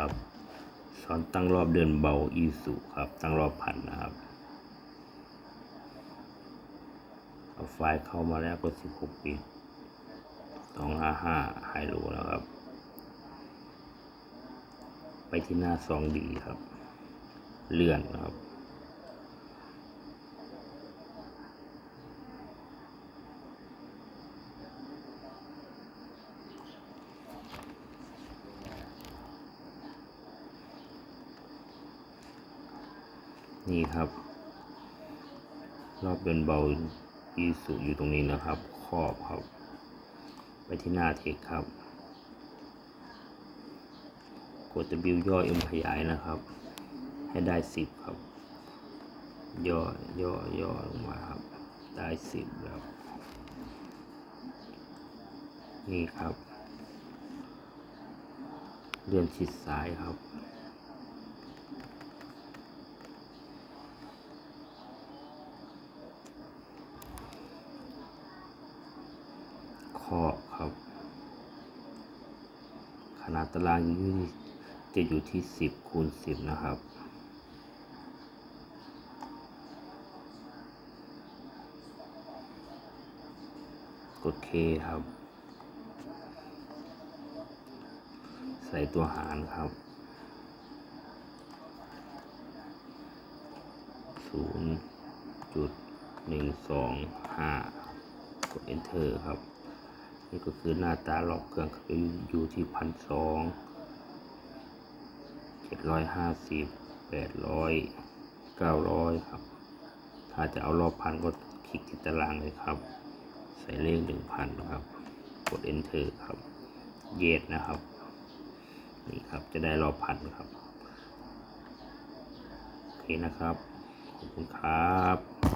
ครับสอนตั้งรอบเดินเบาอีสุครับ ตั้งรอบพันนะครับ เอาไฟล์เข้ามาแล้วก็สิบหกปีสองห้าห้าไฮโลแล้วครับ ไปที่หน้าสองดีครับ เลื่อนครับ นี่ครับ รอบเป็นเบาอีสุอยู่ตรงนี้นะครับครอบครับ ไปที่หน้าเทคครับ กด W ย่อ M ขยายนะครับ ให้ได้สิบครับ ย่อย่อย่อลงมาครับ ได้สิบแล้ว นี่ครับ เลื่อนชิดซ้ายครับ ขอครับ ขนาดตารางจะอยู่ที่สิบคูณสิบนะครับ กดเคครับ ใส่ตัวหารครับศูนย์จุดหนึ่งสองห้ากด enter ครับ นี่ก็คือหน้าตาหลอกเครื่องก็อยู่ที่พันสองเจ็ดร้อยห้าสิบแปดร้อยเก้าร้อยครับ ถ้าจะเอารอบพันก็คลิกที่ตารางเลยครับ ใส่เลขหนึ่งพันครับ กด enter ครับ เยดนะครับ นี่ครับจะได้รอบพันครับโอเคนะครับ ขอบคุณครับ